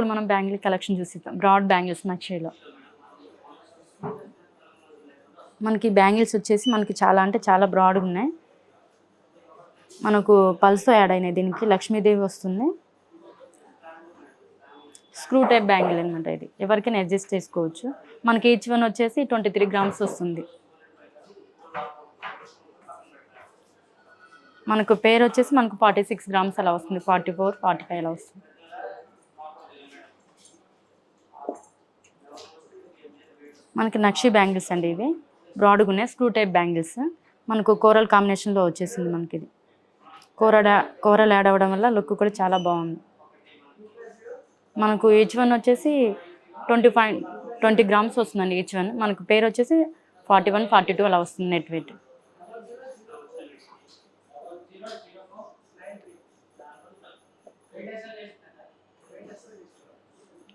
ఇప్పుడు మనం bangle collection చూసిద్దాం. బ్రాడ్ బ్యాంగిల్స్ నక్షేలో మనకి బ్యాంగిల్స్ వచ్చేసి మనకి చాలా అంటే చాలా బ్రాడ్గా ఉన్నాయి మనకు పల్స్తో యాడ్ అయినాయి దీనికి. లక్ష్మీదేవి వస్తుంది. స్క్రూ టైప్ బ్యాంగిల్ అనమాట ఇది. ఎవరికైనా అడ్జస్ట్ చేసుకోవచ్చు. మనకి ఈచ్ వన్ వచ్చేసి ట్వంటీ త్రీ గ్రామ్స్ వస్తుంది. మనకు పేరు వచ్చేసి మనకు ఫార్టీ సిక్స్ గ్రామ్స్ అలా వస్తుంది. ఫార్టీ ఫోర్ ఫార్టీ ఫైవ్ అలా వస్తుంది. మనకి నక్షి బ్యాంగిల్స్ అండి ఇవి. బ్రాడ్గా ఉన్నాయి స్క్రూ టైప్ బ్యాంగిల్స్. మనకు కోరల్ కాంబినేషన్లో వచ్చేసింది మనకి ఇది. కోరడా కోరల్ యాడ్ అవ్వడం వల్ల లుక్ కూడా చాలా బాగుంది. మనకు ఈచ్ వన్ వచ్చేసి ట్వంటీ ఫైవ్ ట్వంటీ గ్రామ్స్ వస్తుందండి ఈచ్ వన్ మనకు పేరు వచ్చేసి ఫార్టీ వన్ ఫార్టీ టూ అలా వస్తుంది నెట్ వెయిట్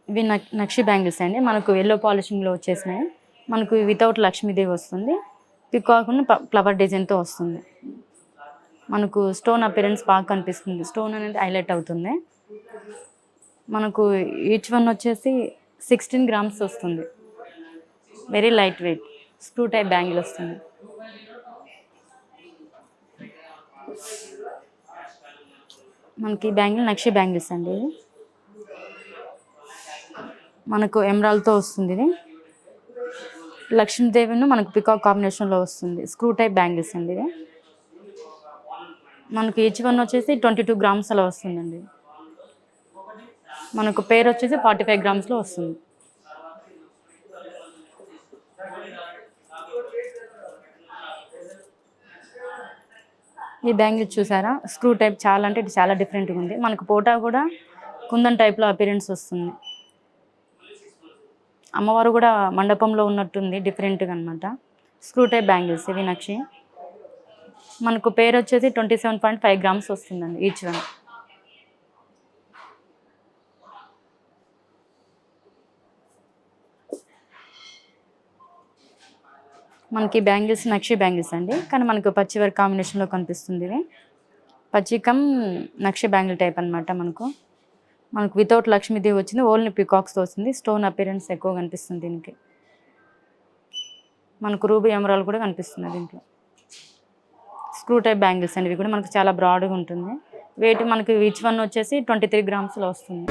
ఇవి నక్ నక్షి బ్యాంగిల్స్ అండి. మనకు ఎల్లో పాలిషింగ్లో వచ్చేసినాయి. మనకు వితౌట్ లక్ష్మీదేవి వస్తుంది. పికాకుండా ఫ్లవర్ డిజైన్తో వస్తుంది. మనకు స్టోన్ అపిరెన్స్ బాగా కనిపిస్తుంది. స్టోన్ అనేది హైలైట్ అవుతుంది. మనకు ఈచ్ వన్ వచ్చేసి సిక్స్టీన్ గ్రామ్స్ వస్తుంది. Very light weight screw type bangle వస్తుంది. మనకి బ్యాంగిల్ నక్షి బ్యాంగిల్స్ అండి ఇవి. మనకు ఎమరాల్తో వస్తుంది ఇది. లక్ష్మీదేవిను మనకు పికాక్ కాంబినేషన్లో వస్తుంది. స్క్రూ టైప్ బ్యాంగిల్స్ అండి ఇది. మనకు ఈచ్ వన్ వచ్చేసి ట్వంటీ టూ గ్రామ్స్ అలా వస్తుందండి. మనకు పేరు వచ్చేసి ఫార్టీ ఫైవ్ గ్రామ్స్లో వస్తుంది. ఈ బ్యాంగిల్ చూసారా? స్క్రూ టైప్ చాలా అంటే ఇది చాలా డిఫరెంట్గా ఉంది. మనకు పోటా కూడా కుందన్ టైప్లో అపీరెన్స్ వస్తుంది. అమ్మవారు కూడా మండపంలో ఉన్నట్టుంది డిఫరెంట్గా అనమాట స్క్రూ టైప్ బ్యాంగిల్స్ ఇవి నక్షి. మనకు పేరు వచ్చేసి twenty seven point five grams వస్తుందండి ఈచ్ వన్ మనకి బ్యాంగిల్స్ నక్షి బ్యాంగిల్స్ అండి. కానీ మనకు పచ్చి కాంబినేషన్లో కనిపిస్తుంది ఇవి పచ్చికం నక్షి బ్యాంగిల్ టైప్ అనమాట మనకు. మనకు వితౌట్ లక్ష్మీదేవి వచ్చింది ఓన్లీ పికాక్స్తో వస్తుంది. స్టోన్ అపీరెన్స్ ఎక్కువ కనిపిస్తుంది దీనికి. మనకు రూబీ ఎమరాల్ కూడా కనిపిస్తుంది దీంట్లో. స్క్రూ టైప్ బ్యాంగిల్స్ అనేవి కూడా మనకు చాలా బ్రాడ్గా ఉంటుంది. వెయిట్ మనకి ఈచ్ వన్ వచ్చేసి ట్వంటీ త్రీ గ్రామ్స్లో వస్తుంది.